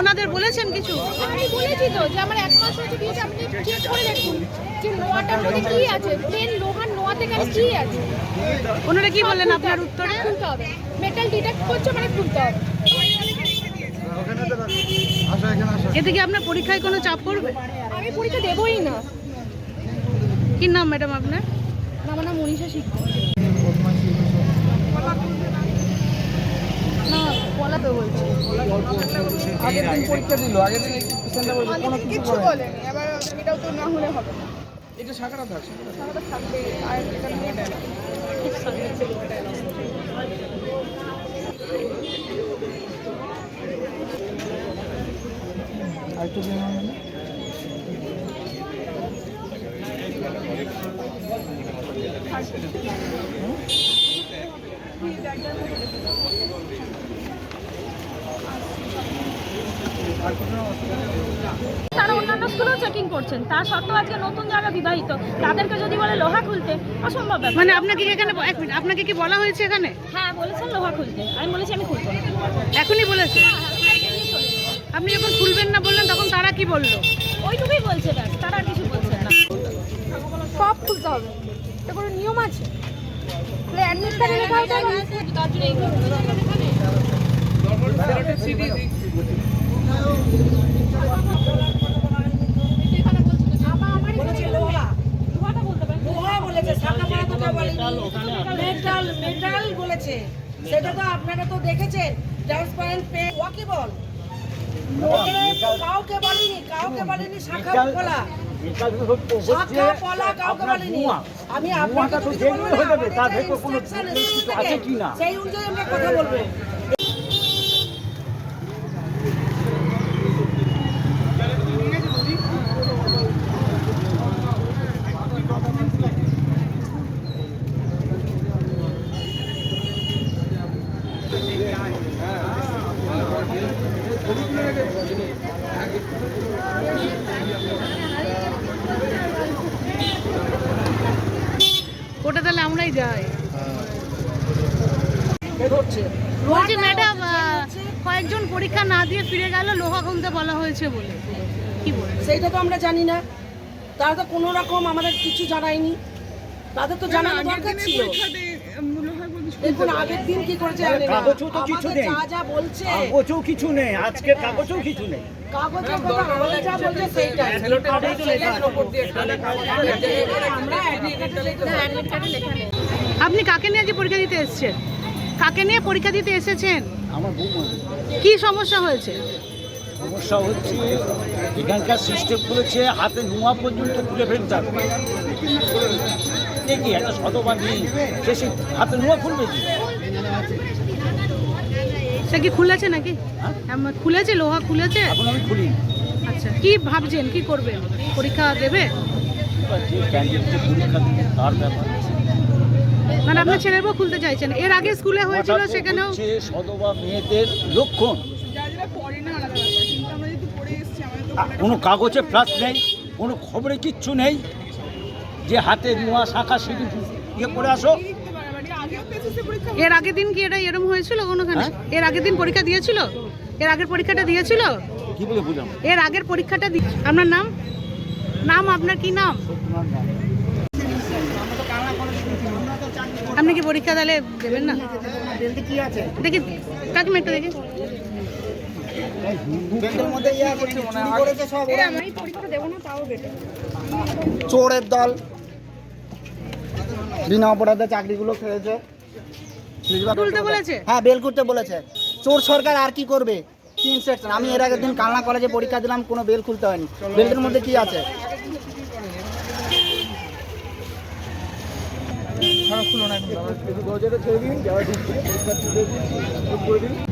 ওনাদের বলেছেন কিছু? আমি বলেছি তো যে আমার এক মাস হচ্ছে আপনি চেক করে দেখুন যে নোয়াটার মধ্যে কি আছে। প্লেন লোহার কি আছে? ওনারা কি বললেন আপনার উত্তরে? খুলতে হবে। মেটাল ডিটেক্ট করছে মানে খুলতে হবে। এতে কি আপনার পরীক্ষায় কোনো চাপ পড়বে? আমি পরীক্ষা দেবই না। কি নাম ম্যাডাম আপনার? আমার নাম মনীষা না পলাতে বলছে। আগের দিন পরীক্ষা দিল আগের দিন কোনো কিছু কিছু বলেনি। এবার এটাও তো না হলে হবে এটা শাখাটা থাক তাহলে থাকবে আর এটা নিয়ে আর একটু দিন হবে না? তারা অন্যান্য স্কুলেও চেকিং করছেন। তা সত্ত্বেও আজকে নতুন যারা বিবাহিত তাদেরকে যদি বলে লোহা খুলতে অসম্ভব ব্যাপার। মানে আপনাকে এখানে এক মিনিট আপনাকে কি বলা হয়েছে এখানে? হ্যাঁ বলেছেন লোহা খুলতে। আমি বলেছি আমি খুলবো এখনই বলেছে? হ্যাঁ, হ্যাঁ। আপনি যখন খুলবেন না বললেন তখন তারা কি বলল? ওইটুকুই বলছে তারা আর কিছু বলছেন না। সব খুলতে হবে। এটা কোনো নিয়ম আছে। তাহলে অ্যাডমিট কার্ডে লেখা মেটাল মেটাল বলেছে। সেটা তো আপনারা তো দেখেছেন। ট্রান্সপারেন্ট পে ওয়াকিবল। কাউকে বলেনি কাউকে বলেনি শাখা বলেনি। আমি আপনাকে কথা কিছু বলব না, আমাদের যে instruction এসেছে থেকে, সেই অনুযায়ী আমরা কথা বলব ওটা বলছি ম্যাডাম কয়েকজন পরীক্ষা না দিয়ে ফিরে গেল লোহা খুলতে বলা হয়েছে বলে। কি বলে সেইটা তো আমরা জানি না। তারা তো কোনো রকম আমাদের কিছু জানায়নি। তাদের তো জানানো দরকার ছিল। দেখুন আগের দিন কি করেছে কাগজও তো কিছু নেই। যা যা বলছে। কাগজও কিছু নেই। আজকের কাগজও কিছু নেই। কাগজের কথা আমাদের যা বলছে সেইটাই। আমরা লেখা নেই। আপনি কাকে নিয়ে আজকে পরীক্ষা দিতে এসেছেন? কাকে নিয়ে পরীক্ষা দিতে এসেছেন? আমার বৌমা কি সমস্যা হয়েছে? সমস্যা হচ্ছে এখানকার সিস্টেম করেছে হাতে নোয়া পর্যন্ত খুলে ফেলতে হবে। দেখি একটা শতবার নেই? সে সে হাতে নোয়া খুলবে কি? সে কি খুলেছে নাকি? হ্যাঁ? খুলেছে? লোহা খুলেছে? এখন আমি খুলি। আচ্ছা কি ভাবছেন? কি করবেন? পরীক্ষা দেবে? পরীক্ষা দিবে তার ব্যাপার মানে আপনার ছেলের বউ খুলতে চাইছেন। এর আগে স্কুলে হয়েছিল সেখানেও সদবা মেয়েদের লক্ষণ। কোনো কাগজে ফ্লাস নেই কোনো খবরে কিচ্ছু নেই। যে হাতে নোয়া শাখা সিঁড়ি ইয়ে করে আসো। এর আগের দিন কি এটা এরম হয়েছিল কোনোখানে? হ্যাঁ? এর আগের দিন পরীক্ষা দিয়েছিল? এর আগের পরীক্ষাটা দিয়েছিল? কি বলে বুঝলাম এর আগের পরীক্ষাটা আপনার নাম? নাম আপনার কি নাম? আপনি কি পরীক্ষা তাহলে দেবেন না? দেখি কাকিমা একটু দেখি। আমি পরীক্ষা দেবো না তাও বেটার চোরের দল। বিনা অপরাধে চাকরিগুলো খেয়েছে। হ্যাঁ বেল করতে বলেছে। চোর সরকার আর কি করবে? কি ইনস্ট্রাকশন আমি এর আগের দিন কালনা কলেজে পরীক্ষা দিলাম কোনো বেল খুলতে হয়নি। বেলটার মধ্যে কি আছে? করতে